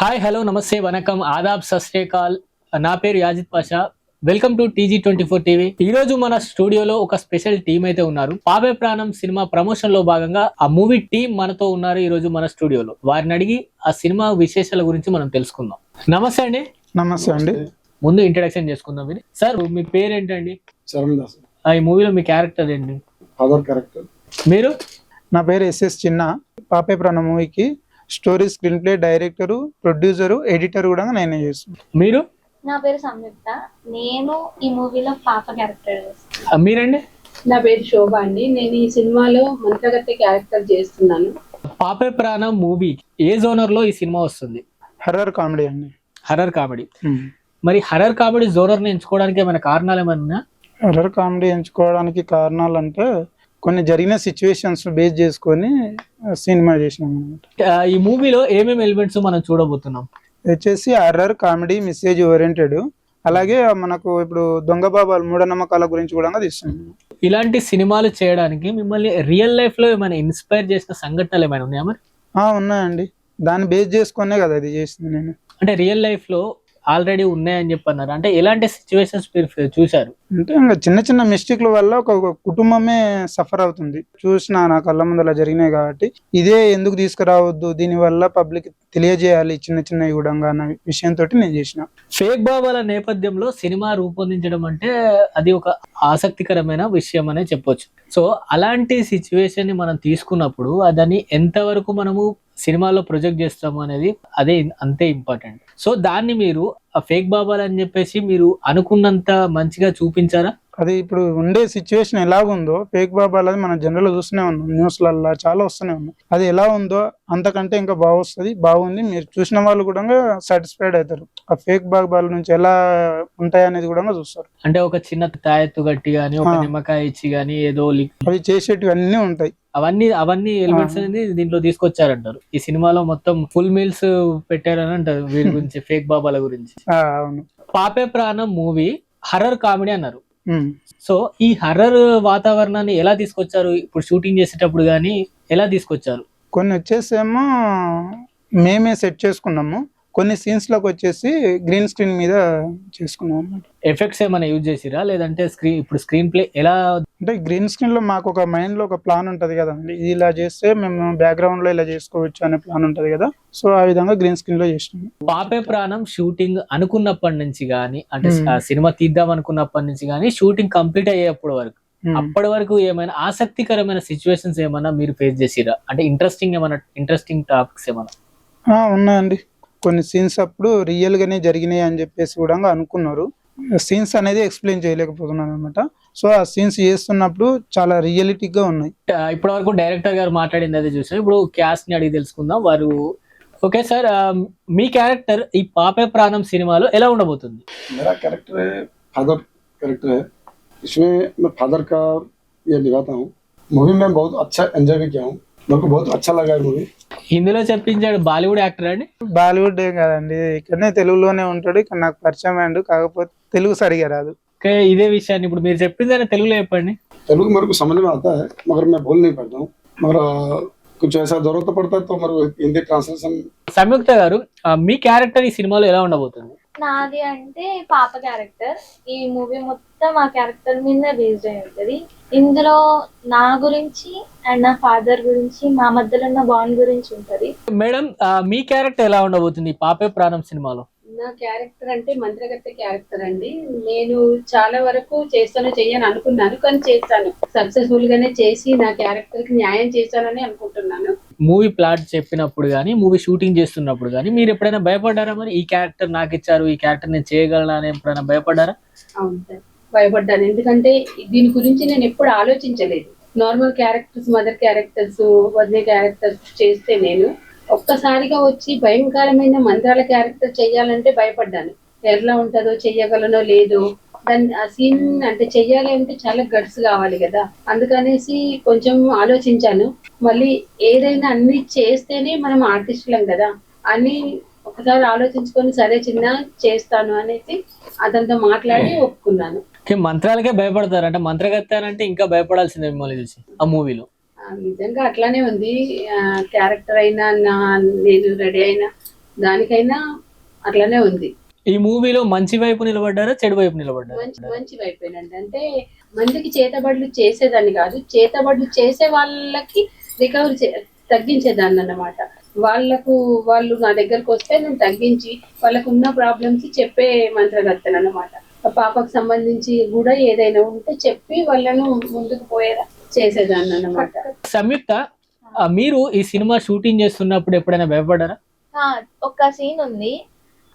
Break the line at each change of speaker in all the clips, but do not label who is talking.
Hi hello నమస్తే వనకం ఆదాబ్ సస్రేకాల్ నా పేరు Yazid Pasha. Welcome to TG twenty four TV ఈ రోజు మన స్టూడియోలో ఒక స్పెషల్ టీం అయితే ఉన్నారు. పాపే ప్రాణం సినిమా ప్రమోషన్లో భాగంగా ఆ మూవీ టీం మనతో ఉన్నారు ఈ రోజు మన స్టూడియోలో. వారిని అడిగి ఆ సినిమా విశేషాల గురించి మనం తెలుసుకుందాం. నమస్తే అండి.
నమస్తే అండి.
ముందు ఇంట్రడక్షన్ చేసుకుందాం మీరు సార్ మీ పేరు ఏంటండి
చరణ్ దాస్.
ఆ, ఈ మూవీలో మీ క్యారెక్టర్ ఏంటి?
ఫాదర్ క్యారెక్టర్
మీరు?
నా పేరు ఎస్ఎస్ చిన్న. పాపే ప్రాణ మూవీకి story screen play director producer editor కూడా నేనే చేస్తున్నాను
మీరు?
నా పేరు సంయుక్త. నేను ఈ మూవీలో పాప క్యారెక్టర్
మీరండి?
నా పేరు శోభ అండి. నేను ఈ సినిమాలో మంత్రగత్తె క్యారెక్టర్ చేస్తున్నాను.
పాపే ప్రాణం మూవీ. ఏ జోనర్లో ఈ సినిమా వస్తుంది?
హర్రర్ కామెడీ అండి.
Horror comedy. మరి హర్రర్ కామెడీ జోనర్ని ఎంచుకోవడానికి ఏమైనా కారణాలు ఏమైనా ఉన్నాయా?
హర్రర్ కామెడీ ఎంచుకోవడానికి కారణాలు అంటే కొన్ని జరిగిన సిచ్యువేషన్స్ బేస్ చేసుకొని సినిమా చేసినాం అనమాట
ఈ మూవీలో ఏమేమి ఎలిమెంట్స్ మనం చూడబోతున్నాం?
వచ్చేసి హర్రర్ కామెడీ మెసేజ్ ఓరియంటెడ్ అలాగే మనకు ఇప్పుడు దొంగ బాబాలు మూఢనమ్మకాల గురించి కూడా తీస్తున్నాం
ఇలాంటి సినిమాలు చేయడానికి మిమ్మల్ని రియల్ లైఫ్లో ఏమైనా ఇన్స్పైర్ చేసిన సంఘటనలు ఏమైనా ఉన్నాయా మరి?
ఉన్నాయండి. దాన్ని బేస్ చేసుకునే కదా ఇది చేసింది నేను.
అంటే రియల్ లైఫ్లో ఆల్రెడీ ఉన్నాయని చెప్పి అన్నారు అంటే ఎలాంటి సిచ్యువేషన్స్ మీరు చూశారు?
అంటే ఇంకా చిన్న చిన్న మిస్టేక్ల వల్ల ఒక కుటుంబమే సఫర్ అవుతుంది. చూసిన నా కళ్ళ ముందు అలా జరిగినాయి కాబట్టి ఇదే ఎందుకు తీసుకురావద్దు? దీని వల్ల పబ్లిక్ తెలియజేయాలి చిన్న చిన్న కూడా అన్న విషయంతో నేను చేసిన.
ఫేక్ బాబాల నేపథ్యంలో సినిమా రూపొందించడం అంటే అది ఒక ఆసక్తికరమైన విషయం అనే చెప్పొచ్చు. సో అలాంటి సిచ్యువేషన్ని మనం తీసుకున్నప్పుడు దాన్ని ఎంతవరకు మనము సినిమాలో ప్రొజెక్ట్ చేస్తాము అనేది అదే అంతే ఇంపార్టెంట్ సో దాన్ని మీరు ఆ ఫేక్ బాబాలు అని చెప్పేసి మీరు అనుకున్నంత మంచిగా చూపించారా?
అది ఇప్పుడు ఉండే సిచ్యువేషన్ ఎలాగుందో ఫేక్ బాబాలది మనం జనరల్ చూస్తూనే ఉన్నాం. న్యూస్లల్లో చాలా వస్తూనే ఉన్నాం. అది ఎలా ఉందో అంతకంటే ఇంకా బాగొస్తుంది బాగుంది. మీరు చూసిన వాళ్ళు కూడా సాటిస్ఫైడ్ అవుతారు. ఆ ఫేక్ బాబాల నుంచి ఎలా ఉంటాయి అనేది కూడా చూస్తారు.
అంటే ఒక చిన్న తాయెత్తు గట్టి గానీ ఒక. నిమ్మకాయ ఇచ్చి గానీ ఏదో
అవి చేసేటివి అన్నీ ఉంటాయి.
అవన్నీ అవన్నీ ఎలిమెంట్స్ అనేది దీంట్లో తీసుకొచ్చారంటారు. ఈ సినిమాలో మొత్తం ఫుల్ మీల్స్ పెట్టారని అంటారు వీరి గురించి ఫేక్ బాబాల గురించి.
అవును.
Paape Pranam movie horror comedy అన్నారు. సో ఈ హర్రర్ వాతావరణాన్ని ఎలా తీసుకొచ్చారు? ఇప్పుడు షూటింగ్ చేసేటప్పుడు కానీ ఎలా తీసుకొచ్చారు?
కొన్ని వచ్చేసేమో మేమే సెట్ చేసుకున్నాము. కొన్ని సీన్స్లోకి వచ్చేసి గ్రీన్ స్క్రీన్ మీద చేసుకున్నాం అన్నమాట.
ఎఫెక్ట్స్ ఏమైనా యూజ్ చేసిరా? లేదంటే స్క్రీన్ ఇప్పుడు స్క్రీన్ ప్లే ఎలా
అంటే గ్రీన్ స్క్రీన్లో మాకు ఒక మైండ్లో ఒక ప్లాన్ ఉంటది కదండి ఇది ఇలా చేస్తే మేము బ్యాక్గ్రౌండ్లో ఇలా చేసుకోవచ్చు అనే ప్లాన్ ఉంటది కదా. సో ఆ విధంగా గ్రీన్ స్క్రీన్లో చేసినాము
పాపే ప్రాణం షూటింగ్ అనుకున్నప్పటి నుంచి కానీ అంటే
Hmm.
సినిమా తీద్దాం అనుకున్నప్పటి నుంచి కానీ షూటింగ్ కంప్లీట్ అయ్యేప్పటి వరకు.
ఉమ్.
అప్పటి వరకు ఏమైనా ఆసక్తికరమైన సిచ్యువేషన్స్ ఏమైనా మీరు ఫేస్ చేసిరా? అంటే ఇంట్రెస్టింగ్ ఏమైనా ఇంట్రెస్టింగ్ టాపిక్స్ ఏమైనా
ఉన్నాయండి. కొన్ని సీన్స్ అప్పుడు రియల్ గానే జరిగినాయి అని చెప్పేసి కూడా అనుకున్నారు సీన్స్ అనేది ఎక్స్ప్లెయిన్ చేయలేకపోతున్నాను అనమాట సో ఆ సీన్స్ చేస్తున్నప్పుడు చాలా రియలిటిక్ గా ఉన్నాయి
ఇప్పటి వరకు డైరెక్టర్ గారు మాట్లాడింది అదే చూసాం ఇప్పుడు క్యాస్ట్ ని అడిగి తెలుసుకుందాం వారు ఓకే సార్ మీ క్యారెక్టర్ ఈ పాపే ప్రాణం సినిమాలో ఎలా ఉండబోతుంది
मेरा कैरेक्टर है फादर कैरेक्टर है इसमें मैं फादर का ये निभाता हूँ मूवी में बहुत अच्छा एंजॉय भी किया हूँ నాకు బహుత్ అచ్చా లగా మూవీ.
హిందీలో చెప్పించాడు బాలీవుడ్ యాక్టర్ అండి?
బాలీవుడ్ ఏం కాదండి. ఇక్కడనే తెలుగులోనే ఉంటాడు. ఇక్కడ నాకు పరిచయం అండి కాకపోతే తెలుగు సరిగా రాదు.
ఇదే విషయాన్ని ఇప్పుడు మీరు చెప్పిందని తెలుగులో చెప్పండి.
తెలుగు మరకు సంబంధం అవుతా మరి మేము బోల్ నీ పడతాం కొంచెం ఏసా జరుగుతూ పడతా మరి హిందీ ట్రాన్స్లేషన్.
సంయుక్త గారు మీ క్యారెక్టర్ ఈ సినిమాలో ఎలా ఉండబోతుంది?
నాది అంటే పాప క్యారెక్టర్. ఈ మూవీ మొత్తం ఆ క్యారెక్టర్ మీద బేస్డ్ అయి ఉంటది. ఇందులో నా గురించి అండ్ నా ఫాదర్ గురించి మా మధ్యలో ఉన్న బాండ్ గురించి ఉంటది.
మేడం మీ క్యారెక్టర్ ఎలా ఉండబోతుంది పాపే ప్రాణం సినిమాలో?
నా క్యారెక్టర్ అంటే మంత్రగత్తె క్యారెక్టర్ అండి. నేను చాలా వరకు చేస్తాను చెయ్యని అనుకున్నాను కానీ చేస్తాను. సక్సెస్ఫుల్ గానే చేసి నా క్యారెక్టర్కి న్యాయం చేశానని అనుకుంటున్నాను.
మూవీ ప్లాట్ చెప్పినప్పుడు కానీ మూవీ షూటింగ్ చేస్తున్నప్పుడు కానీ మీరు ఎప్పుడైనా భయపడ్డారా మరి? ఈ క్యారెక్టర్ నాకు ఇచ్చారు ఈ క్యారెక్టర్ నేను చేయగలనా అని ఎప్పుడైనా భయపడ్డారా?
అవును సార్. భయపడ్డాను. ఎందుకంటే దీని గురించి నేను ఎప్పుడు ఆలోచించలేదు. నార్మల్ క్యారెక్టర్స్ మదర్ క్యారెక్టర్స్ వదిలే క్యారెక్టర్స్ చేస్తే నేను ఒక్కసారిగా వచ్చి భయంకరమైన మంత్రాల క్యారెక్టర్ చేయాలంటే భయపడ్డాను. ఎట్లా ఉంటుందో చెయ్యగలనో లేదో దాన్ని ఆ సీన్ అంటే చెయ్యాలి అంటే చాలా గట్స్ కావాలి కదా. అందుకనేసి కొంచెం ఆలోచించాను. మళ్ళీ ఏదైనా అన్ని చేస్తేనే మనం ఆర్టిస్టులం కదా. అని ఒకసారి ఆలోచించుకొని సరే చిన్న చేస్తాను అనేసి అతనితో మాట్లాడి ఒప్పుకున్నాను.
మంత్రాలకే భయపడతారు. అంటే మంత్రగత్త అంటే ఇంకా భయపడాల్సిందే మిమ్మల్ని చూసి ఆ మూవీలో.
నిజంగా అట్లానే ఉంది. క్యారెక్టర్ అయినా నా నేను రెడీ అయినా దానికైనా అట్లనే ఉంది.
ఈ మూవీలో మంచి వైపు నిలబడ్డారా చెడు వైపు నిలబడ్డారా?
మంచి మంచి వైపోయినండి అంటే మందికి చేతబడులు చేసేదాన్ని కాదు. చేతబడులు చేసే వాళ్ళకి రికవర్ తగ్గించేదాన్ని అన్నమాట. వాళ్ళకు వాళ్ళు నా దగ్గరకు వస్తే నేను తగ్గించి వాళ్ళకు ఉన్న ప్రాబ్లమ్స్ చెప్పే మంత్రగత్తను అన్నమాట. ఆ పాపకు సంబంధించి కూడా ఏదైనా ఉంటే చెప్పి వాళ్ళను ముందుకు పోయేలా చేసేదాన్ని అన్నమాట.
సంయుక్త మీరు ఈ సినిమా షూటింగ్ చేస్తున్నప్పుడు ఎప్పుడైనా భయపడ్డారా
ఆ, ఒక సీన్ ఉంది.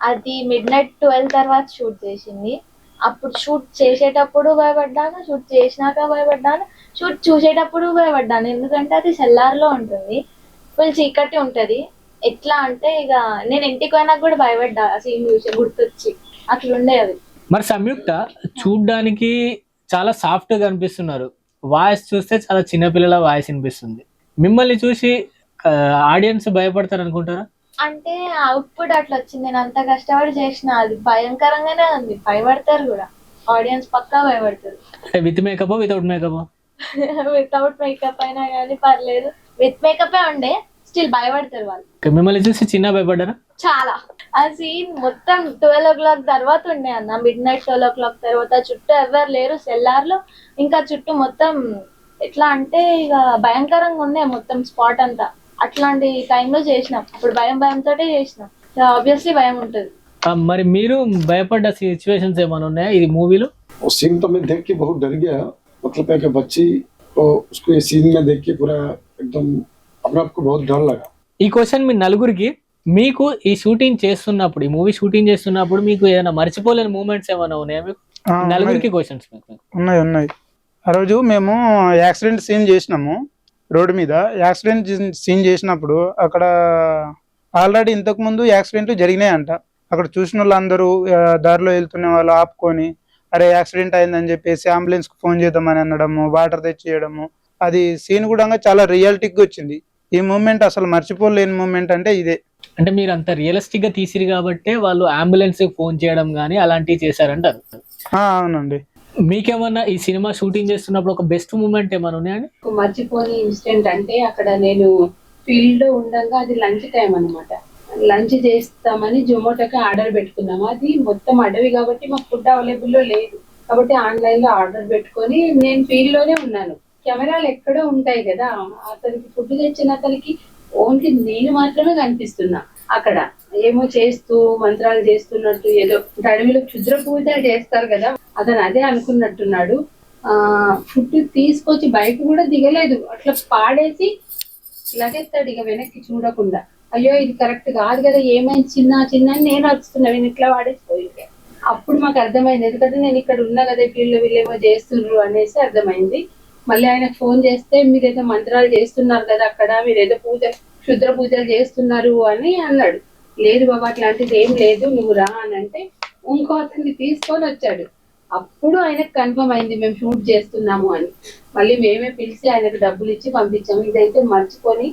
అది మిడ్ నైట్ ట్వెల్వ్ తర్వాత షూట్ చేసింది. అప్పుడు షూట్ చేసేటప్పుడు భయపడ్డాను షూట్ చేసినాక భయపడ్డాను షూట్ చూసేటప్పుడు భయపడ్డాను. ఎందుకంటే అది సెల్లార్లో ఉంటుంది. ఫుల్ చీకటి ఉంటది. ఎట్లా అంటే ఇక నేను ఇంటికి పోయినాక కూడా భయపడ్డా సీన్ చూసి గుర్తొచ్చి. అట్లుండే అది.
మరి సంయుక్త చూడ్డానికి చాలా సాఫ్ట్గా అనిపిస్తున్నారు వాయిస్ చూస్తే చాలా చిన్నపిల్లల వాయిస్ వినిపిస్తుంది. మిమ్మల్ని చూసి ఆడియన్స్ భయపడతారు అనుకుంటారా
అంటే అవుట్పుట్ అట్లా వచ్చింది. నేను అంత కష్టపడి చేసిన అది భయంకరంగానే ఉంది. భయపడతారు కూడా. ఆడియన్స్ పక్కా భయపడతారు.
With makeup without makeup?
Without makeup అయినా కానీ పర్లేదు. విత్ మేకప్ ఉండే స్టిల్ భయపడతారు వాళ్ళు
మిమ్మల్ని చూసి చిన్న భయపడ్డారా
చాలా ఆ సీన్ మొత్తం ట్వెల్వ్ ఓ క్లాక్ తర్వాత ఉండే అన్న midnight twelve o'clock తర్వాత చుట్టూ ఎవరు లేరు సెల్లార్ లో ఇంకా చుట్టూ మొత్తం ఎట్లా అంటే ఇక భయంకరంగా ఉండే మొత్తం స్పాట్ అంతా అట్లాంటి టైంలో చేసినాం అప్పుడు భయం భయంతో చేసినాం ఆబ్వియస్లీ భయం ఉంటుంది
ఆ, మరి మీరు భయపడ్డ సిచ్యువేషన్స్ ఏమైనా ఉన్నాయా ఇది మూవీలో
वो सीन तो मैं देख के बहुत डर गया मतलब है कि बच्ची को उसको ये सीन में देख के पूरा एकदम अपने आप को बहुत डर लगा
ఈ క్వశ్చన్ మీ నలుగురికి మీకు ఈ షూటింగ్ చేస్తున్నప్పుడు ఈ మూవీ షూటింగ్ చేస్తున్నప్పుడు మీకు ఏదైనా మర్చిపోలేని మూమెంట్స్ ఏమైనా ఉన్నాయా మీకు
ఆ,
నలుగురికి క్వశ్చన్స్ మీకు
ఉన్నాయి ఉన్నాయి ఆ రోజు మేము యాక్సిడెంట్ సీన్ చేసినాము రోడ్డు మీద యాక్సిడెంట్ సీన్ చేసినప్పుడు అక్కడ ఆల్రెడీ ఇంతకు ముందు యాక్సిడెంట్లు జరిగినాయంట అక్కడ చూసిన వాళ్ళందరూ ఆ, దారిలో వెళ్తున్న వాళ్ళు ఆపుకొని అరే యాక్సిడెంట్ అయిందని చెప్పేసి అంబులెన్స్ కు ఫోన్ చేద్దామని అనడము వాటర్ తెచ్చియడము అది సీన్ కూడా చాలా రియాలిటిక్ వచ్చింది. ఈ మూమెంట్ అసలు మర్చిపోలేని మూమెంట్ అంటే ఇదే.
అంటే మీరు అంత రియలిస్టిక్గా తీసిరు కాబట్టి వాళ్ళు అంబులెన్స్ ఫోన్ చేయడం కానీ అలాంటివి చేశారంటారు
ఆ, అవునండి.
మీకేమన్నా ఈ సినిమా షూటింగ్ చేస్తున్నప్పుడు ఒక బెస్ట్ మూమెంట్ ఏమైనా ఉన్నాయండి
మర్చిపోని ఇన్సిడెంట్ అంటే అక్కడ నేను ఫీల్డ్లో ఉండగా అది లంచ్ టైం అన్నమాట. లంచ్ చేస్తామని జొమాటోకి ఆర్డర్ పెట్టుకున్నాము అది మొత్తం అడవి కాబట్టి మాకు ఫుడ్ అవైలబుల్లో లేదు. కాబట్టి ఆన్లైన్లో ఆర్డర్ పెట్టుకొని నేను ఫీల్డ్లోనే ఉన్నాను. కెమెరాలు ఎక్కడో ఉంటాయి కదా అతనికి ఫుడ్ తెచ్చిన అతనికి ఓన్లీ నేను మాత్రమే కనిపిస్తున్నా అక్కడ. ఏమో చేస్తూ మంత్రాలు చేస్తున్నట్టు ఏదో అడవిలో క్షుద్ర పూజలు చేస్తారు కదా అతను అదే అనుకున్నట్టున్నాడు. ఆ ఫుడ్ తీసుకొచ్చి బయట కూడా దిగలేదు. అట్లా పాడేసి లగెత్తాడు ఇక వెనక్కి చూడకుండా. అయ్యో ఇది కరెక్ట్ కాదు కదా ఏమైంది? చిన్న చిన్న అని నేను వస్తున్నా నేను ఇట్లా వాడేసిపోయింది అప్పుడు మాకు అర్థమైంది. ఎందుకంటే నేను ఇక్కడ ఉన్నా కదా వీళ్ళు వీళ్ళేమో చేస్తున్నారు అనేసి అర్థమైంది. మళ్ళీ ఆయనకు ఫోన్ చేస్తే మీరు మంత్రాలు చేస్తున్నారు కదా అక్కడ మీరు పూజ క్షుద్ర పూజలు చేస్తున్నారు అని అన్నాడు. లేదు బాబా అట్లాంటిది ఏం లేదు నువ్వు రా అని అంటే ఇంకో అతన్ని తీసుకొని వచ్చాడు. అప్పుడు ఆయనకు కన్ఫర్మ్ అయింది మేము షూట్ చేస్తున్నాము అని. మళ్ళీ మేమే పిలిచి ఆయనకు డబ్బులు ఇచ్చి పంపించాము. ఇదైతే మర్చిపోని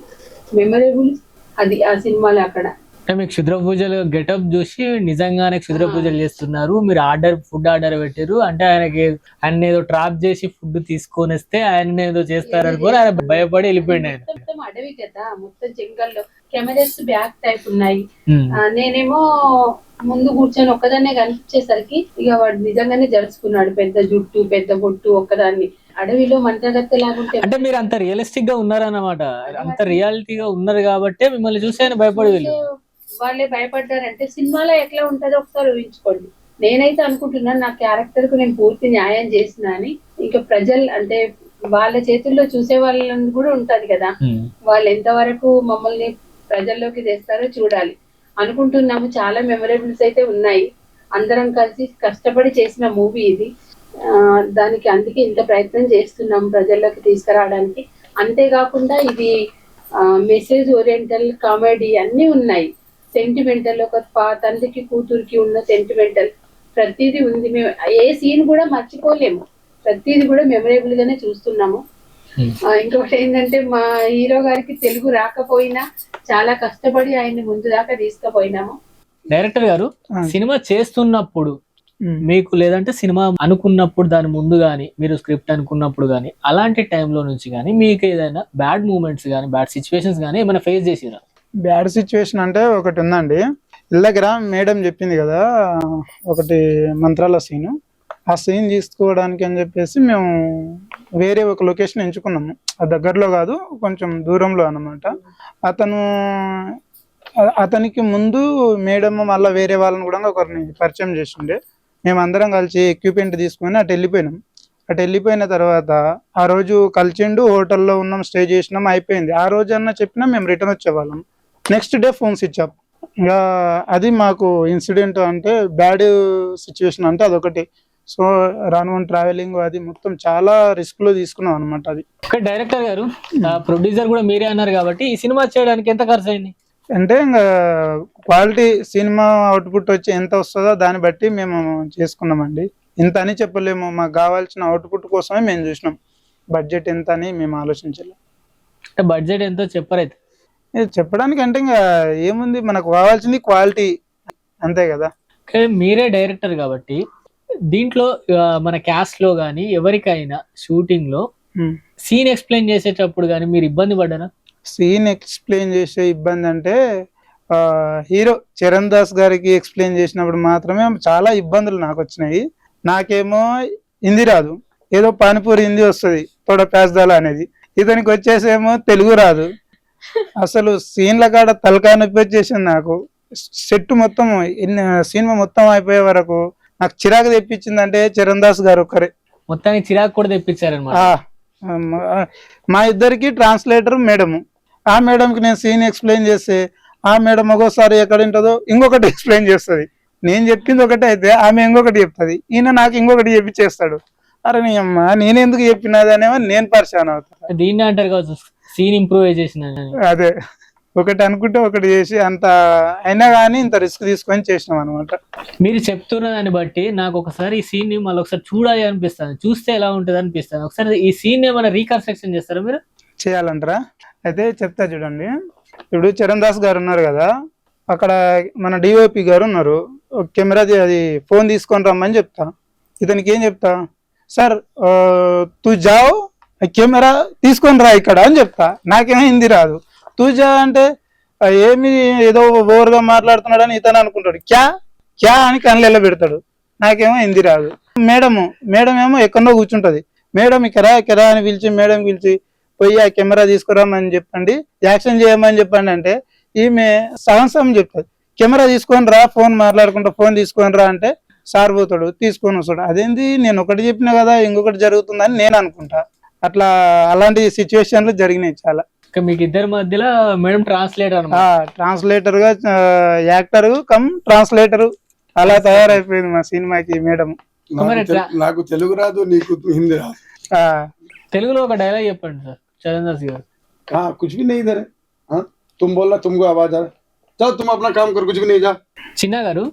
మెమరబుల్. అది ఆ సినిమాలో అక్కడ.
అంటే మీకు క్షుద్ర పూజలు గెటప్ చూసి నిజంగానే క్షుద్ర పూజలు చేస్తున్నారు. మీరు ఆర్డర్ ఫుడ్ ఆర్డర్ పెట్టారు. అంటే ఆయనకి ఆయన ఏదో ట్రాప్ చేసి ఫుడ్ తీసుకొని వస్తే ఆయన ఏదో చేస్తారనుకో ఆయన భయపడి వెళ్ళిపోయింది ఆయన.
మొత్తం అడవి కదా మొత్తం జంగల్లో. కెమెరాస్ బ్యాక్ టైప్ ఉన్నాయి. నేనేమో ముందు కూర్చొని ఒక్కదాన్నే కనిపించేసరికి ఇక వాడు నిజంగానే జరుచుకున్నాడు పెద్ద జుట్టు పెద్ద బొట్టు ఒక్కదాన్ని. అడవిలో మంత్రగత్తె లాగుంటే
అంటే మీరు అంత రియలిస్టిక్గా ఉన్నారన్నమాట. అంత రియాలిటీగా ఉన్నారు కాబట్టి మిమ్మల్ని చూసి ఆయన భయపడి వెళ్ళి
భయపడ్డారంటే సినిమాలో ఎట్లా ఉంటుందో ఒకసారి ఊహించుకోండి. నేనైతే అనుకుంటున్నాను నా క్యారెక్టర్కు నేను పూర్తి న్యాయం చేసిన అని. ఇంకా ప్రజలు అంటే వాళ్ళ చేతుల్లో చూసే వాళ్ళని కూడా ఉంటది కదా. వాళ్ళు ఎంతవరకు మమ్మల్ని ప్రజల్లోకి తెస్తారో చూడాలి. అనుకుంటున్నాము చాలా మెమరబుల్స్ అయితే ఉన్నాయి. అందరం కలిసి కష్టపడి చేసిన మూవీ ఇది. ఆ, దానికి అందుకే ఇంత ప్రయత్నం చేస్తున్నాం ప్రజల్లోకి తీసుకురావడానికి. అంతేకాకుండా ఇది మెసేజ్ ఓరియంటల్ కామెడీ అన్నీ ఉన్నాయి. సెంటిమెంటల్ ఒక పా- తండ్రికి కూతురికి ఉన్న సెంటిమెంటల్ ప్రతిదీ ఉంది. మేము ఏ సీన్ కూడా మర్చిపోలేము. ప్రతిదీ కూడా మెమరబుల్ గానే చూస్తున్నాము. ఆ, ఇంకొకటి ఏంటంటే మా హీరో గారికి తెలుగు రాకపోయినా చాలా కష్టపడి ఆయన్ని ముందు దాకా తీసుకుపోయినాము.
డైరెక్టర్ గారు. సినిమా చేస్తున్నప్పుడు
ఉమ్.
మీకు లేదంటే సినిమా అనుకున్నప్పుడు దాని ముందు కానీ మీరు స్క్రిప్ట్ అనుకున్నప్పుడు కానీ అలాంటి టైంలో నుంచి కానీ మీకు ఏదైనా బ్యాడ్ మూమెంట్స్ కానీ బ్యాడ్ సిచ్యువేషన్స్ కానీ ఏమైనా ఫేస్ చేసిరా?
బ్యాడ్ సిచ్యువేషన్ అంటే ఒకటి ఉందండి. ఇళ్ళ దగ్గర మేడం చెప్పింది కదా ఒకటి మంత్రాల సీను. ఆ సీన్ తీసుకోవడానికి అని చెప్పేసి మేము వేరే ఒక లొకేషన్ ఎంచుకున్నాము. ఆ దగ్గరలో కాదు కొంచెం దూరంలో అనమాట అతను అతనికి ముందు మేడం మళ్ళీ వేరే వాళ్ళని కూడా ఒకరిని పరిచయం చేసిండే. మేమందరం కలిసి ఎక్విప్మెంట్ తీసుకొని అటు వెళ్ళిపోయినాం. అటు వెళ్ళిపోయిన తర్వాత ఆ రోజు కలిసిండు హోటల్లో ఉన్నాం స్టే చేసినాం అయిపోయింది. ఆ రోజు అన్న చెప్పినా మేము రిటర్న్ వచ్చేవాళ్ళం. Next day phone switch off ఇంకా అది మాకు ఇన్సిడెంట్ అంటే బ్యాడ్ సిచ్యువేషన్ అంటే అదొకటి. సో రాను ట్రావెలింగ్ అది మొత్తం చాలా రిస్క్లో తీసుకున్నాం అనమాట అది.
డైరెక్టర్ గారు ప్రొడ్యూసర్ కూడా మీరే అన్నారు కాబట్టి ఈ సినిమా చేయడానికి ఎంత ఖర్చు అయింది?
అంటే ఇంకా క్వాలిటీ సినిమా అవుట్పుట్ వచ్చి ఎంత వస్తుందో దాన్ని బట్టి మేము చేసుకున్నామండి. ఇంత అని చెప్పలేము. మాకు కావాల్సిన అవుట్పుట్ కోసమే మేము చూసినాం. బడ్జెట్ ఎంత అని మేము ఆలోచించలేము
అంటే బడ్జెట్ ఎంతో చెప్పరైతే
చెప్పడానికి అంటే ఇంకా ఏముంది? మనకు కావాల్సింది క్వాలిటీ అంతే కదా.
మీరే డైరెక్టర్ కాబట్టి దీంట్లో మన క్యాస్ట్లో కానీ ఎవరికైనా షూటింగ్లో సీన్ ఎక్స్ప్లెయిన్ చేసేటప్పుడు కానీ మీరు ఇబ్బంది పడ్డారా?
సీన్ ఎక్స్ప్లెయిన్ చేసే ఇబ్బంది అంటే హీరో చరణ్ దాస్ గారికి ఎక్స్ప్లెయిన్ చేసినప్పుడు మాత్రమే చాలా ఇబ్బందులు నాకు వచ్చినాయి. నాకేమో హిందీ రాదు. ఏదో పానీపూరి హిందీ వస్తుంది తోడ పేస్దాల అనేది. ఇతనికి వచ్చేసేమో తెలుగు రాదు. అసలు సీన్ల కాడ తలకాయ నొప్పి వచ్చేసింది నాకు. సెట్ మొత్తం సినిమా మొత్తం అయిపోయే వరకు నాకు చిరాకు తెప్పించిందంటే చరణ్ దాస్ గారు ఒక్కరే.
మొత్తానికి చిరాకు కూడా తెప్పించారనమాట
మా ఇద్దరికి ట్రాన్స్లేటర్ మేడము. ఆ మేడంకి నేను సీన్ ఎక్స్ప్లెయిన్ చేస్తే ఆ మేడం ఒక్కోసారి ఎక్కడ ఉంటుందో ఇంకొకటి ఎక్స్ప్లెయిన్ చేస్తుంది. నేను చెప్పింది ఒకటి అయితే ఆమె ఇంకొకటి చెప్తుంది. ఈయన నాకు ఇంకొకటి చెప్పి చేస్తాడు. అరే నీ అమ్మ నేను ఎందుకు చెప్పినది అనేమో నేను పరిశాన్ అవుతా.
దీన్ని అంటారు కావచ్చు. సీన్ ఇంప్రూవైజేషన్ అని.
అదే. ఒకటి అనుకుంటే ఒకటి చేసి అంత అయినా కానీ ఇంత రిస్క్ తీసుకొని చేసినాం అనమాట
మీరు చెప్తున్న దాన్ని బట్టి నాకు ఒకసారి ఈ సీన్ని మళ్ళీ ఒకసారి చూడాలి అనిపిస్తుంది. చూస్తే ఎలా ఉంటుంది అనిపిస్తుంది. ఒకసారి ఈ సీన్ ఏమైనా రీకన్స్ట్రక్షన్ చేస్తారా మీరు?
చేయాలంటారా? అయితే చెప్తా చూడండి. ఇప్పుడు చరణ్ దాస్ గారు ఉన్నారు కదా. అక్కడ మన డిఓపి గారు ఉన్నారు. కెమెరా అది ఫోన్ తీసుకొని రమ్మని చెప్తా. ఇతనికి ఏం చెప్తా? సార్ తూ జావ్ కెమెరా తీసుకొని రా ఇక్కడ అని చెప్తా. నాకేమో హిందీ రాదు. తూజా అంటే ఏమి ఏదో ఓవర్గా మాట్లాడుతున్నాడు అని ఇతను అనుకుంటాడు. క్యా? క్యా అని కళ్ళెళ్ళ పెడతాడు. నాకేమో హిందీ రాదు. మేడము మేడం ఏమో ఎక్కడో కూర్చుంటది. మేడం ఇక్కడ ఇక్కడ అని పిలిచి మేడం పిలిచి పోయి ఆ కెమెరా తీసుకురామని చెప్పండి. యాక్షన్ చేయమని చెప్పండి అంటే ఈమె సగం సగం చెప్తుంది. కెమెరా తీసుకొని రా ఫోన్ మాట్లాడుకుంటా ఫోన్ తీసుకొని రా అంటే సార్ పోతాడు తీసుకొని వస్తాడు. అదేంది? నేను ఒకటి చెప్పినా కదా ఇంకొకటి జరుగుతుందని నేను అనుకుంటా. అట్లా అలాంటి సిచ్యువేషన్లు జరిగినాయి చాలా.
మీకు ఇద్దరి మధ్యలో మేడం ట్రాన్స్లేటర్
ట్రాన్స్లేటర్గా యాక్టర్ కమ్ ట్రాన్స్లేటర్ అలా తయారైపోయింది మా సినిమాకి మేడం.
నాకు తెలుగు రాదు నీకు హిందీ రాదు.
తెలుగులో ఒక డైలాగ్ చెప్పండి సార్ చరణ్ దాస్ గారు.
కుछ भी नहीं इधर है तुम बोल रहा तुमको आवाज आ
చిన్న గారు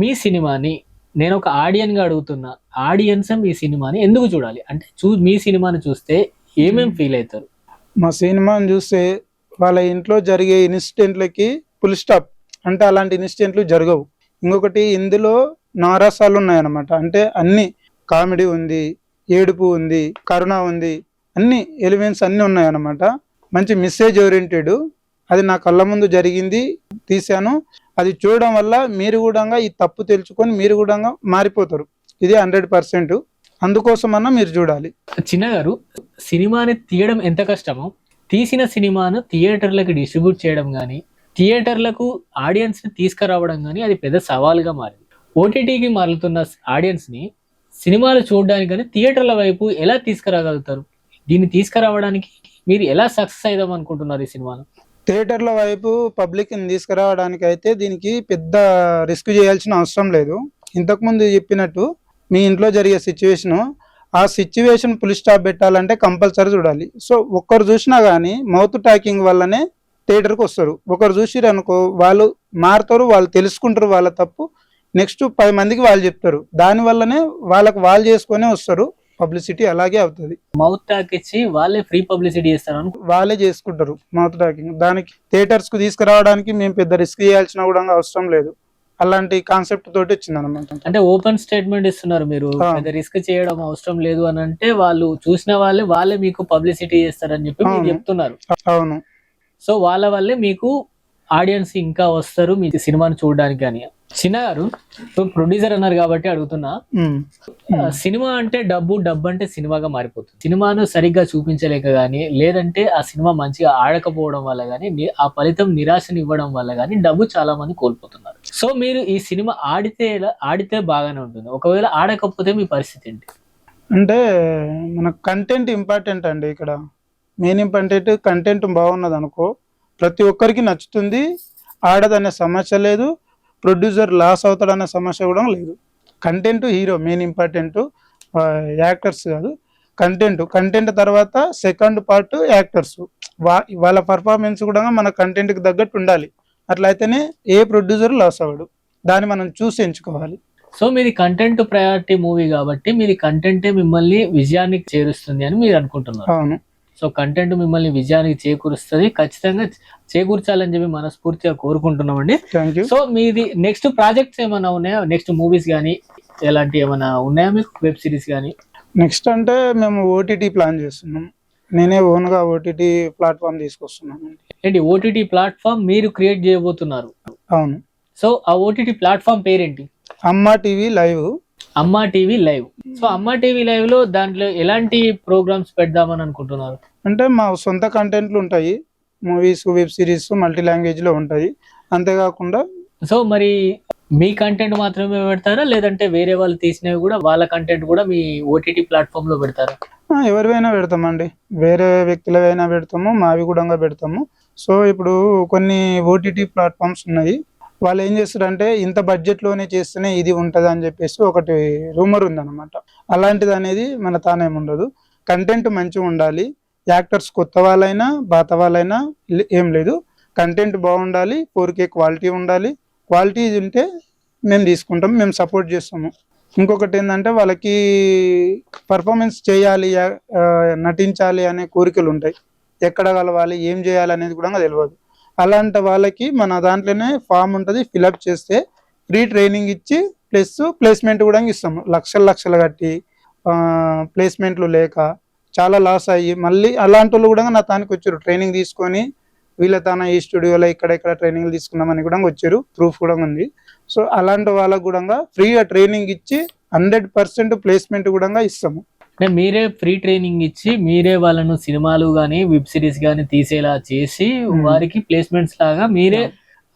మీ సినిమాని నేను ఒక ఆడియన్గా అడుగుతున్నా ఆడియన్స్ మీ సినిమాని ఎందుకు చూడాలి? అంటే చూ మీ సినిమాని చూస్తే ఏమేం ఫీల్ అవుతారు
మా సినిమాని చూస్తే వాళ్ళ ఇంట్లో జరిగే ఇన్సిడెంట్లకి ఫుల్ స్టాప్. అంటే అలాంటి ఇన్సిడెంట్లు జరగవు. ఇంకొకటి ఇందులో నవరసాలు ఉన్నాయన్నమాట అంటే అన్ని కామెడీ ఉంది ఏడుపు ఉంది కరుణ ఉంది అన్ని ఎలిమెంట్స్ అన్ని ఉన్నాయన్నమాట. మంచి మెసేజ్ ఓరియంటెడ్. అది నా కళ్ళ ముందు జరిగింది తీశాను. అది చూడడం వల్ల మీరు కూడా ఈ తప్పు తెలుసుకొని మీరు కూడా మారిపోతారు. ఇది హండ్రెడ్ పర్సెంట్. అందుకోసమన్నా మీరు చూడాలి.
చిన్న గారు సినిమాని తీయడం ఎంత కష్టమో తీసిన సినిమాను థియేటర్లకు డిస్ట్రిబ్యూట్ చేయడం కానీ థియేటర్లకు ఆడియన్స్ని తీసుకురావడం కానీ అది పెద్ద సవాల్గా మారింది. ఓటీటీకి మారుతున్న ఆడియన్స్ని సినిమాలు చూడడానికి కానీ థియేటర్ల వైపు ఎలా తీసుకురాగలుగుతారు? దీన్ని తీసుకురావడానికి మీరు ఎలా సక్సెస్ అవుదాం అనుకుంటున్నారు ఈ సినిమాను?
థియేటర్ల వైపు పబ్లిక్ని తీసుకురావడానికి అయితే దీనికి పెద్ద రిస్క్ చేయాల్సిన అవసరం లేదు. ఇంతకుముందు చెప్పినట్టు మీ ఇంట్లో జరిగే సిచ్యువేషను ఆ సిచ్యువేషన్ పులి స్టాప్ పెట్టాలంటే కంపల్సరీ చూడాలి. సో ఒక్కరు చూసినా కానీ మౌత్ టాకింగ్ వల్లనే థియేటర్కి వస్తారు. ఒకరు చూసిరు అనుకో వాళ్ళు మారుతారు వాళ్ళు తెలుసుకుంటారు వాళ్ళ తప్పు. నెక్స్ట్ పది మందికి వాళ్ళు చెప్తారు. దానివల్లనే వాళ్ళకు వాళ్ళు చేసుకొని వస్తారు. పబ్లిసిటీ అలాగే అవుతుంది.
మౌత్ టాక్ ఇచ్చి వాళ్ళే ఫ్రీ పబ్లిసిటీ చేస్తారు
వాళ్ళే చేసుకుంటారు మౌత్ టాకింగ్ దానికి థియేటర్స్కు తీసుకురావడానికి మేము పెద్ద రిస్క్ చేయాల్సిన కూడా అవసరం లేదు. అలాంటి కాన్సెప్ట్ తోటి వచ్చింది అనమాట
అంటే ఓపెన్ స్టేట్మెంట్ ఇస్తున్నారు మీరు. రిస్క్ చేయడం అవసరం లేదు అని అంటే వాళ్ళు చూసిన వాళ్ళే వాళ్ళే మీకు పబ్లిసిటీ చేస్తారని చెప్పి మీరు. చెప్తున్నారు.
అవును.
సో వాళ్ళ వల్లే మీకు ఆడియన్స్ ఇంకా వస్తారు మీ సినిమాని చూడడానికి అని. చిన్న గారు ప్రొడ్యూసర్ అన్నారు కాబట్టి అడుగుతున్నా. సినిమా అంటే డబ్బు డబ్బు అంటే సినిమాగా మారిపోతుంది. సినిమాను సరిగ్గా చూపించలేక గానీ లేదంటే ఆ సినిమా మంచిగా ఆడకపోవడం వల్ల గానీ ఆ ఫలితం నిరాశని ఇవ్వడం వల్ల గానీ డబ్బు చాలా మంది కోల్పోతున్నారు. సో మీరు ఈ సినిమా ఆడితే ఆడితే బాగానే ఉంటుంది. ఒకవేళ ఆడకపోతే మీ పరిస్థితి ఏంటి?
అంటే మన కంటెంట్ ఇంపార్టెంట్ అండి ఇక్కడ. మెయిన్ ఇంపార్టెంట్ కంటెంట్ బాగున్నది అనుకో ప్రతి ఒక్కరికి నచ్చుతుంది. ఆడదనే సమస్య లేదు. ప్రొడ్యూసర్ లాస్ అవుతాడనే సమస్య కూడా లేదు. Content hero main important actors కాదు. కంటెంట్ కంటెంట్ తర్వాత సెకండ్ పార్ట్ యాక్టర్స్. వా వాళ్ళ పర్ఫార్మెన్స్ కూడా మన కంటెంట్కి తగ్గట్టు ఉండాలి. అట్లయితేనే ఏ ప్రొడ్యూసర్ లాస్ అవ్వడు. దాన్ని మనం చూసి ఎంచుకోవాలి.
సో మీది కంటెంట్ ప్రయారిటీ మూవీ కాబట్టి మీది కంటెంటే మిమ్మల్ని విజయానికి చేరుస్తుంది అని మీరు అనుకుంటున్నారు.
అవును.
సో కంటెంట్ మిమ్మల్ని విజయానికి చేకూరుస్తుంది. ఖచ్చితంగా చేకూర్చాలని చెప్పి మనస్ఫూర్తిగా కోరుకుంటున్నామండి. సో మీది నెక్స్ట్ ప్రాజెక్ట్స్ ఏమైనా ఉన్నాయా? నెక్స్ట్ మూవీస్ కానీ ఎలాంటి ఏమైనా ఉన్నాయా మీకు? వెబ్ సిరీస్ కానీ
నెక్స్ట్ అంటే మేము ఓటీటీ ప్లాన్ చేస్తున్నాం. నేనే ఓన్గా ఓటీటీ ప్లాట్ఫామ్ తీసుకొస్తున్నాను
ఏంటి? ఓటీటీ ప్లాట్ఫామ్ మీరు క్రియేట్ చేయబోతున్నారు.
అవును.
సో ఆ ఓటీటీ ప్లాట్ఫామ్ పేరేంటి?
Amma TV
live. Amma TV live. So Amma TV లైవ్లో దాంట్లో ఎలాంటి ప్రోగ్రామ్స్ పెడదామని అనుకుంటున్నారు?
అంటే మా సొంత కంటెంట్లు ఉంటాయి. మూవీస్ వెబ్ సిరీస్ మల్టీ లాంగ్వేజ్లో ఉంటాయి. అంతేకాకుండా
సో మరి మీ కంటెంట్ మాత్రమే పెడతారా? లేదంటే వేరే వాళ్ళు తీసినవి కూడా వాళ్ళ కంటెంట్ కూడా మీ ఓటీటీ ప్లాట్ఫామ్లో పెడతారా?
ఎవరివైనా పెడతామండి. వేరే వ్యక్తులవైనా పెడతాము మావి కూడా పెడతాము. సో ఇప్పుడు కొన్ని ఓటీటీ ప్లాట్ఫామ్స్ ఉన్నాయి. వాళ్ళు ఏం చేస్తారంటే ఇంత బడ్జెట్లోనే చేస్తేనే ఇది ఉంటుంది అని చెప్పేసి ఒకటి రూమర్ ఉందన్నమాట. అలాంటిది అనేది మన తానేం ఉండదు. కంటెంట్ మంచిగా ఉండాలి యాక్టర్స్ కొత్త వాళ్ళైనా పాత వాళ్ళైనా ఏం లేదు. కంటెంట్ బాగుండాలి కోరికే క్వాలిటీ ఉండాలి. క్వాలిటీ ఉంటే మేము తీసుకుంటాం మేము సపోర్ట్ చేస్తాము. ఇంకొకటి ఏంటంటే వాళ్ళకి పర్ఫార్మెన్స్ చేయాలి నటించాలి అనే కోరికలు ఉంటాయి. ఎక్కడ కలవాలి ఏం చేయాలి అనేది కూడా తెలియదు అలాంటి వాళ్ళకి మన దాంట్లోనే ఫామ్ ఉంటుంది ఫిలప్ చేస్తే ఫ్రీ ట్రైనింగ్ ఇచ్చి ప్లస్ ప్లేస్మెంట్ కూడా ఇస్తాము. లక్షలు లక్షలు కట్టి ప్లేస్మెంట్లు లేక చాలా లాస్ అయ్యి మళ్ళీ అలాంటి వాళ్ళు కూడా నా తానికి వచ్చారు. ట్రైనింగ్ తీసుకొని వీళ్ళ తాన ఈ స్టూడియోలో ఇక్కడ ఇక్కడ ట్రైనింగ్ తీసుకున్నామని కూడా వచ్చారు. ప్రూఫ్ కూడా ఉంది. సో అలాంటి వాళ్ళకు కూడా ఫ్రీగా ట్రైనింగ్ ఇచ్చి హండ్రెడ్ పర్సెంట్ ప్లేస్మెంట్ కూడా ఇస్తాము.
అంటే మీరే ఫ్రీ ట్రైనింగ్ ఇచ్చి మీరే వాళ్ళను సినిమాలు కానీ వెబ్ సిరీస్ కానీ తీసేలా చేసి
Hmm.
వారికి ప్లేస్మెంట్స్ లాగా మీరే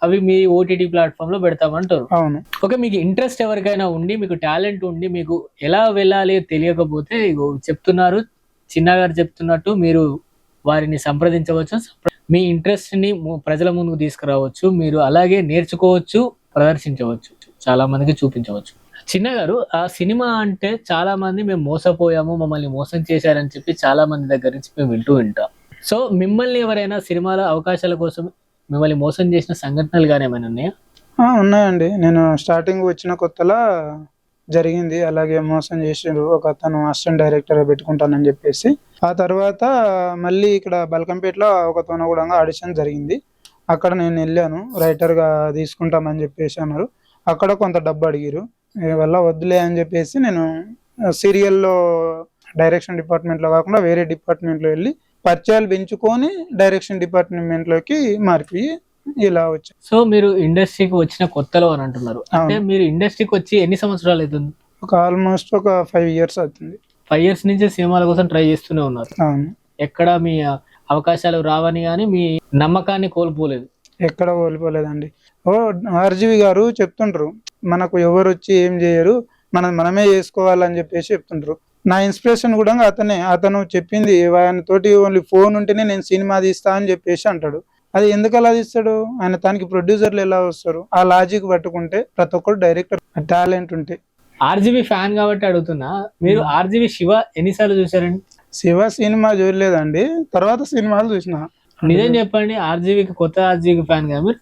అవి మీ ఓటీటీ ప్లాట్ఫామ్లో పెడతామంటారు.
అవును.
ఓకే మీకు ఇంట్రెస్ట్ ఎవరికైనా ఉండి మీకు టాలెంట్ ఉండి మీకు ఎలా వెళ్ళాలి తెలియకపోతే చెప్తున్నారు. చిన్నగారు చెప్తున్నట్టు మీరు వారిని సంప్రదించవచ్చు. మీ ఇంట్రెస్ట్ని ప్రజల ముందుకు తీసుకురావచ్చు. మీరు అలాగే నేర్చుకోవచ్చు ప్రదర్శించవచ్చు. చాలా మందికి చూపించవచ్చు. చిన్న గారు ఆ సినిమా అంటే చాలా మంది మేము మోసపోయాము మమ్మల్ని మోసం చేశారని చెప్పి చాలా మంది దగ్గర నుంచి మేము వింటూ వింటాం సో మిమ్మల్ని ఎవరైనా సినిమాల అవకాశాల కోసం మిమ్మల్ని మోసం చేసిన సంఘటనలు కానీ ఏమైనా ఉన్నాయా?
ఉన్నాయండి. నేను స్టార్టింగ్ వచ్చిన కొత్తలో జరిగింది. అలాగే మోసం చేసిండ్రు ఒక అతను అసిస్టెంట్ డైరెక్టర్ పెట్టుకుంటానని చెప్పేసి. ఆ తర్వాత మళ్ళీ ఇక్కడ బల్కంపేటలో ఒక తోన కూడా ఆడిషన్ జరిగింది. అక్కడ నేను వెళ్ళాను. రైటర్గా తీసుకుంటామని చెప్పేసి అన్నారు. అక్కడ కొంత డబ్బు అడిగిరు వల్ల వద్దులే అని చెప్పేసి నేను సీరియల్లో డైరెక్షన్ డిపార్ట్మెంట్లో కాకుండా వేరే డిపార్ట్మెంట్లో వెళ్ళి పరిచయాలు పెంచుకొని డైరెక్షన్ డిపార్ట్మెంట్లోకి మారిపోయి ఇలా వచ్చాను
సో మీరు ఇండస్ట్రీకి వచ్చిన కొత్తలో అని అంటున్నారు. అంటే. మీరు ఇండస్ట్రీకి వచ్చి ఎన్ని సంవత్సరాలు అవుతుంది?
ఒక ఆల్మోస్ట్ ఒక ఫైవ్ ఇయర్స్ అవుతుంది.
ఫైవ్ ఇయర్స్ నుంచి సినిమాల కోసం ట్రై చేస్తూనే ఉన్నారు. ఎక్కడ మీ అవకాశాలు రావని కానీ మీ నమ్మకాన్ని కోల్పోలేదు.
ఎక్కడ కోల్పోలేదండి. ఓ ఆర్జీవి గారు చెప్తుంటారు మనకు ఎవరు వచ్చి ఏం చేయరు మనం మనమే చేసుకోవాలని చెప్పేసి చెప్తుంటారు నా ఇన్స్పిరేషన్ కూడా అతనే అతను చెప్పింది ఆయన తోటి ఓన్లీ ఫోన్ ఉంటేనే నేను సినిమా తీస్తా అని చెప్పేసి అంటాడు. అది ఎందుకు అలా తీస్తాడు? ఆయన తనకి ప్రొడ్యూసర్లు ఎలా వస్తారు? ఆ లాజిక్ పట్టుకుంటే ప్రతి ఒక్కరు డైరెక్టర్ టాలెంట్ ఉంటే.
ఆర్జీబీ ఫ్యాన్ కాబట్టి అడుగుతున్నా మీరు. ఆర్జీబీ శివ ఎన్నిసార్లు చూసారండి
శివ సినిమా చూడలేదండి. తర్వాత సినిమాలు చూసిన.
నిజం చెప్పండి ఆర్జీబీకి కొత్త ఆర్జీబీ ఫ్యాన్ కదా మీరు?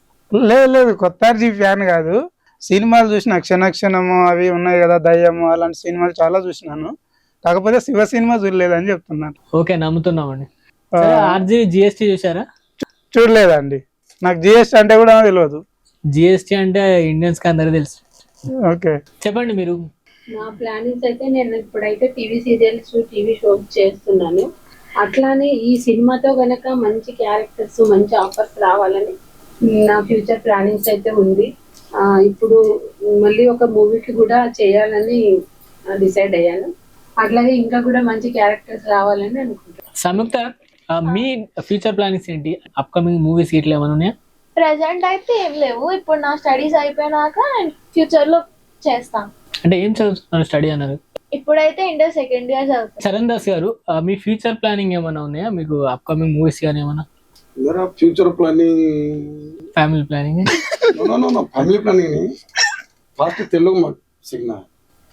లేదు లేదు కొత్త ఆర్జీవి ఫ్యాన్ కాదు. సినిమాలు చూసిన క్షణక్షణము అవి ఉన్నాయి కదా దయ్యము అలాంటి సినిమాలు చాలా చూసినాను. కాకపోతే శివ సినిమా చూడలేదని చెప్తున్నాను.
ఓకే నమ్ముతున్నామండి. ఆర్జీబీ జిఎస్టీ చూసారా
చూడలేదండి. నాకు జిఎస్టీ అంటే కూడా తెలియదు
జిఎస్టీ అంటే ఇండియన్స్కి అందరికీ తెలుసు.
ఓకే.
చెప్పండి మీరు.
నా ప్లానింగ్స్ అయితే నేను ఇప్పుడైతే టీవీ సీరియల్స్ టీవీ షోస్ చేస్తున్నాను. అట్లానే ఈ సినిమాతో గనక మంచి క్యారెక్టర్స్ మంచి ఆఫర్స్ రావాలని నా ఫ్యూచర్ ప్లానింగ్స్ అయితే ఉంది. ఇప్పుడు మళ్ళీ ఒక మూవీకి కూడా చేయాలని డిసైడ్ అయ్యాను. అట్లాగే ఇంకా కూడా మంచి క్యారెక్టర్స్ రావాలని అనుకుంటున్నాను.
సంయుక్త మీ ఫ్యూచర్ ప్లానింగ్స్ ఏంటి? అప్కమింగ్ మూవీస్ ఇట్లా ఏమైనా ఉన్నాయా?
ప్రజెంట్ అయితే ఏం లేవు. ఇప్పుడు నా స్టడీస్ అయిపోయినాక ఫ్యూచర్లో చేస్తాం.
అంటే ఏం చదువుతున్నారు స్టడీ అన్నారు?
ఇప్పుడైతే ఇంటర్ సెకండ్ ఇయర్ చదువుతాను
చరణ్ దాస్ గారు మీ ఫ్యూచర్ ప్లానింగ్ ఏమైనా ఉన్నాయా? మీకు అప్కమింగ్ మూవీస్ కానీ ఏమైనా?
Future planning family planning family planning first Telugu Cigna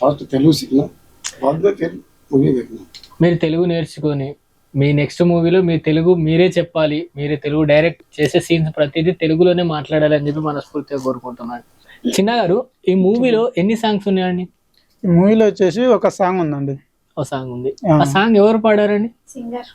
first Telugu సిగ్నా
మీరు తెలుగు నేర్చుకొని మీ నెక్స్ట్ మూవీలో మీ తెలుగు మీరే చెప్పాలి. మీరే తెలుగు డైరెక్ట్ చేసే సీన్స్ ప్రతిదీ తెలుగులోనే మాట్లాడాలి అని చెప్పి మనస్ఫూర్తిగా కోరుకుంటున్నాను. చిన్న గారు ఈ మూవీలో ఎన్ని సాంగ్స్ ఉన్నాయండి?
ఈ మూవీలో వచ్చేసి ఒక సాంగ్ ఉందండి.
ఒక సాంగ్ ఉంది.
ఆ.
సాంగ్ ఎవరు పాడారండి?
సింగర్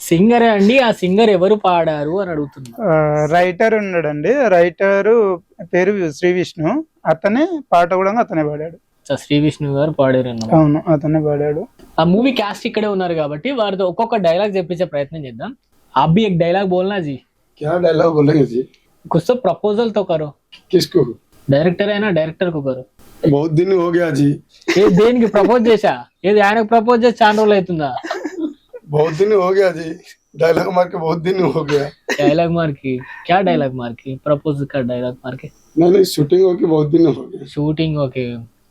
సింగరే అండి? ఆ సింగర్ ఎవరు పాడారు అని అడుగుతున్నా.
రైటర్ ఉన్నాడండి. రైటర్ పేరు శ్రీ విష్ణు. అతనే పాట కూడా అతనే పాడాడు.
శ్రీ విష్ణు గారు పాడారు అన్నమాట
అవును అతనే పాడాడు
ఆ మూవీ క్యాస్ట్ ఇక్కడే ఉన్నారు కాబట్టి వారితో ఒక్కొక్క డైలాగ్ చెప్పించే ప్రయత్నం చేద్దాం అబ్బి एक डायलॉग बोलना जी
क्या डायलॉग बोलेंगे जी
कुछ तो प्रपोजल तो करो
किसको
డైరెక్టర్ అయినా డైరెక్టర్ కు కరు
बहुत दिन हो गया जी
ఏ దేనికి ప్రపోజ్ చేశా ఏది ఆయనకు ప్రపోజ్ చేసి చాలా రోజులు అవుతుందా
बहुत दिन हो गया जी डायलॉग मार के बहुत दिन हो गया
डायलॉग मार की क्या डायलॉग मार की प्रपोज का डायलॉग मार के
नहीं नहीं शूटिंग हो के बहुत दिन हो गया
షూటింగ్ ఓకే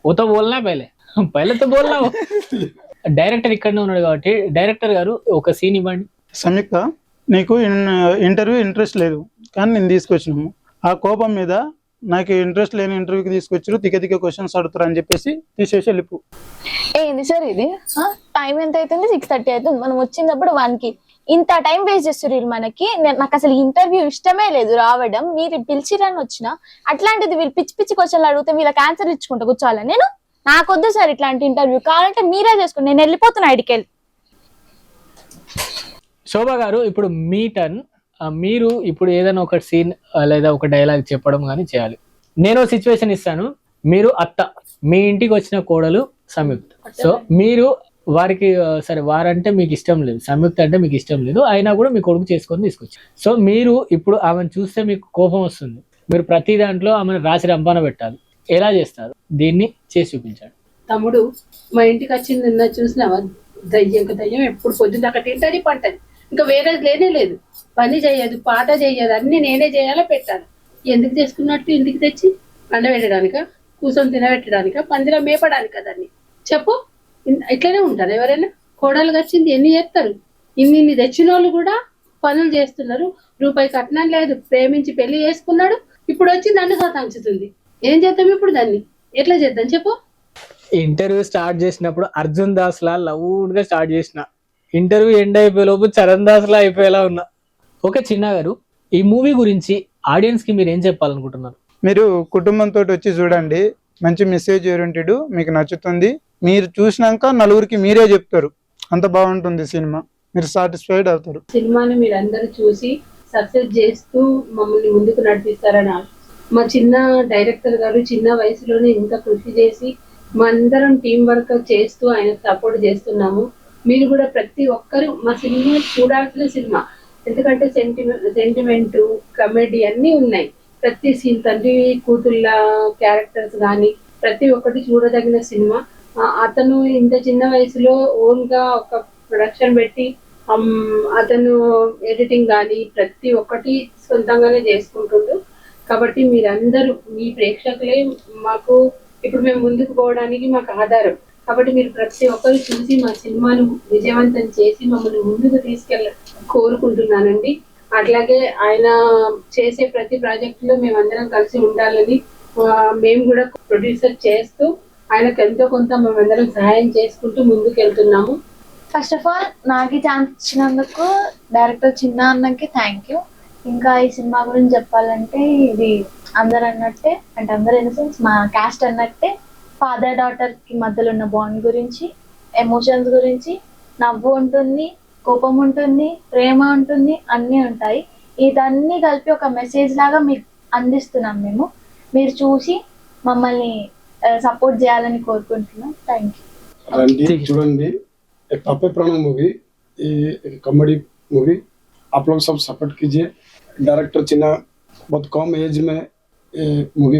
वो तो बोलना है पहले पहले तो बोलना वो డైరెక్టర్ ఇక్కడనే ఉన్నాడు కాబట్టి డైరెక్టర్ గారు ఒక సీన్ ఇవ్వండి
సంయుక్త నీకు ఇంటర్వ్యూ ఇంట్రెస్ట్ లేదు కానీ నేను తీసుకొచ్చినాము ఆ కోపం మీద నాకు ఇంట్రెస్ట్ లేని ఇంటర్వ్యూకి తీసుకొచ్చారు తిక్క తిక్క క్వశ్చన్స్ అడుగుతారు అని చెప్పేసి తీసేసి వెళ్ళిపో
ఏంది సార్ ఇది టైం ఎంత అవుతుంది సిక్స్ థర్టీ అవుతుంది మనం వచ్చినప్పుడు వన్ కి ఇంత టైం వేస్ట్ చేస్తారు వీళ్ళు మనకి. నేను- నాకు అసలు ఇంటర్వ్యూ ఇష్టమే లేదు రావడం. మీరు పిలిచిరని వచ్చిన అట్లాంటిది వీళ్ళు పిచ్చి పిచ్చి క్వశ్చన్లు అడిగితే వీళ్ళకి ఆన్సర్ ఇచ్చుకుంటా కూర్చోవాలి నేను? నాకొద్దు సార్ ఇట్లాంటి ఇంటర్వ్యూ. కావాలంటే మీరే చేసుకోండి. నేను వెళ్ళిపోతున్నా ఇడికి వెళ్ళి.
శోభా గారు ఇప్పుడు మీ టర్న్ మీరు ఇప్పుడు ఏదైనా ఒక సీన్ లేదా ఒక డైలాగ్ చెప్పడం కానీ చేయాలి. నేను సిచ్యువేషన్ ఇస్తాను. మీరు అత్త మీ ఇంటికి వచ్చిన కోడలు సంయుక్త. సో మీరు వారికి సరే వారంటే మీకు ఇష్టం లేదు. సంయుక్త అంటే మీకు ఇష్టం లేదు. అయినా కూడా మీ కొడుకు చేసుకొని తీసుకొచ్చి సో మీరు ఇప్పుడు ఆమెను చూస్తే మీకు కోపం వస్తుంది. మీరు ప్రతి దాంట్లో ఆమెను రాసి రంపాన పెట్టాలి. ఎలా చేస్తారు? దీన్ని చేసి చూపించాడు.
తమ్ముడు మా ఇంటికి వచ్చింది నిన్న చూసినావా? దయ్యం దయ్యం ఎప్పుడు పొద్దున్న అక్కడ తింటది పంటది. ఇంకా వేరేది లేనే లేదు. పని చేయదు పాట చేయదు అన్ని నేనే చేయాలా పెట్టాలి? ఎందుకు చేసుకున్నట్టు ఇంటికి తెచ్చి అండబెట్టడానిక? కూర్చొని తినబెట్టడానిక? పందిలో మేపడానిక దాన్ని? చెప్పు. ఇట్లనే ఉంటారు. ఎవరైనా కోడలు వచ్చింది ఎన్ని చేస్తారు? ఇన్ని ఇన్ని తెచ్చిన వాళ్ళు కూడా పనులు చేస్తున్నారు. రూపాయి కట్నం లేదు. ప్రేమించి పెళ్ళి చేసుకున్నాడు. ఇప్పుడు వచ్చి నన్ను సతాంచుతుంది. ఏం చేద్దాం ఇప్పుడు దాన్ని? ఎట్లా చేద్దాం? చెప్పు.
ఇంటర్వ్యూ స్టార్ట్ చేసినప్పుడు అర్జున్ దాస్ లా లౌడ్గా స్టార్ట్ చేసిన. ఇంటర్వ్యూ ఎండ్ అయిపోయే లోపు చరణ్ దాస్ లా అయిపోయేలా ఉన్నా. ఓకే చిన్న గారు ఈ మూవీ గురించి ఆడియన్స్కి మీరు ఏం చెప్పాలనుకుంటున్నారు?
మీరు కుటుంబంతో వచ్చి చూడండి. మంచి మెసేజ్ ఓరియంటెడ్ మీకు నచ్చుతుంది. మీరు చూసినాక నలుగురికి మీరే చెప్తారు. అంత బాగుంటుంది సినిమా. మీరు సాటిస్ఫైడ్ అవుతారు.
సినిమాని మీరందరూ చూసి సక్సెస్ చేస్తూ మమ్మల్ని ముందుకు నడిపిస్తారని మా చిన్న డైరెక్టర్ గారు చిన్న వయసులోనే ఇంత కృషి చేసి మా అందరం టీం వర్క్ చేస్తూ ఆయన సపోర్ట్ చేస్తున్నాము. మీరు కూడా ప్రతి ఒక్కరు మా సినిమా చూడాల్సిన సినిమా. ఎందుకంటే సెంటిమెంట్ సెంటిమెంట్ కమెడీ అన్నీ ఉన్నాయి. ప్రతి సీన్ తండ్రి కూతుళ్ళ క్యారెక్టర్స్ కానీ ప్రతి ఒక్కటి చూడదగిన సినిమా. అతను ఇంత చిన్న వయసులో ఓన్గా ఒక ప్రొడక్షన్ పెట్టి అతను ఎడిటింగ్ కానీ ప్రతి ఒక్కటి సొంతంగానే చేసుకుంటుండు. కాబట్టి మీరందరూ మీ ప్రేక్షకులే మాకు ఇప్పుడు మేము ముందుకు పోవడానికి మాకు ఆధారం. కాబట్టి మీరు ప్రతి ఒక్కరు చూసి మా సినిమాను విజయవంతం చేసి మమ్మల్ని ముందుకు తీసుకెళ్ళ కోరుకుంటున్నానండి. అట్లాగే ఆయన చేసే ప్రతి ప్రాజెక్టులో మేమందరం కలిసి ఉండాలని మేము కూడా ప్రొడ్యూసర్ చేస్తూ ఆయనకు ఎంతో కొంత మేమందరం సహాయం చేసుకుంటూ ముందుకు వెళ్తున్నాము
ఫస్ట్ ఆఫ్ ఆల్ నాకు ఈ ఛాన్స్ ఇచ్చినందుకు డైరెక్టర్ చిన్న అన్నకి థ్యాంక్ యూ ఇంకా ఈ సినిమా గురించి చెప్పాలంటే ఇది అందరు అన్నట్టే అంటే అందరు ఇన్ సెన్స్ మా క్యాస్ట్ అన్నట్టే ఫాదర్ డాటర్కి మధ్యలో ఉన్న బాండ్ గురించి ఎమోషన్స్ గురించి నవ్వు ఉంటుంది కోపం ఉంటుంది ప్రేమ ఉంటుంది అన్నీ ఉంటాయి. ఇదన్నీ కలిపి ఒక మెసేజ్ లాగా మీకు అందిస్తున్నాం మేము. మీరు చూసి మమ్మల్ని సపోర్ట్ చేయాలని కోరుకుంటున్నాం థ్యాంక్ యూ
రండి చూడండి ఏ పప్పే ప్రాణం మూవీ ये कॉमेडी मूवी आप लोग सब सपोर्ट कीजिए डायरेक्टर चिन्ना बहुत कम एज में ये मूवी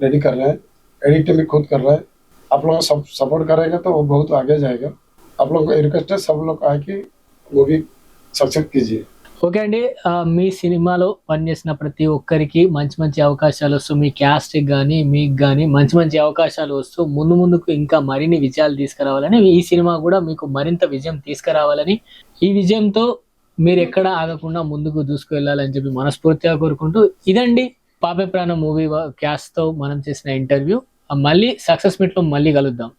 रेडी कर रहे हैं एडिटिंग भी खुद कर रहे हैं आप लोग सब सपोर्ट करेंगे तो वो बहुत आगे जाएगा आप लोग को रिक्वेस्ट है सब लोग आके मूवी सक्सेस कीजिए
ఓకే అండి. మీ సినిమాలో పనిచేసిన ప్రతి ఒక్కరికి మంచి మంచి అవకాశాలు వస్తూ మీ క్యాస్ట్కి కానీ మీకు కానీ మంచి మంచి అవకాశాలు వస్తూ ముందు ముందుకు ఇంకా మరిన్ని విజయాలు తీసుకురావాలని ఈ సినిమా కూడా మీకు మరింత విజయం తీసుకురావాలని ఈ విజయంతో మీరు ఎక్కడ ఆగకుండా ముందుకు దూసుకువెళ్ళాలని చెప్పి మనస్ఫూర్తిగా కోరుకుంటూ ఇదండి పాపే ప్రాణం మూవీ క్యాస్ట్తో మనం చేసిన ఇంటర్వ్యూ. మళ్ళీ సక్సెస్ మీట్లో మళ్ళీ కలుద్దాం.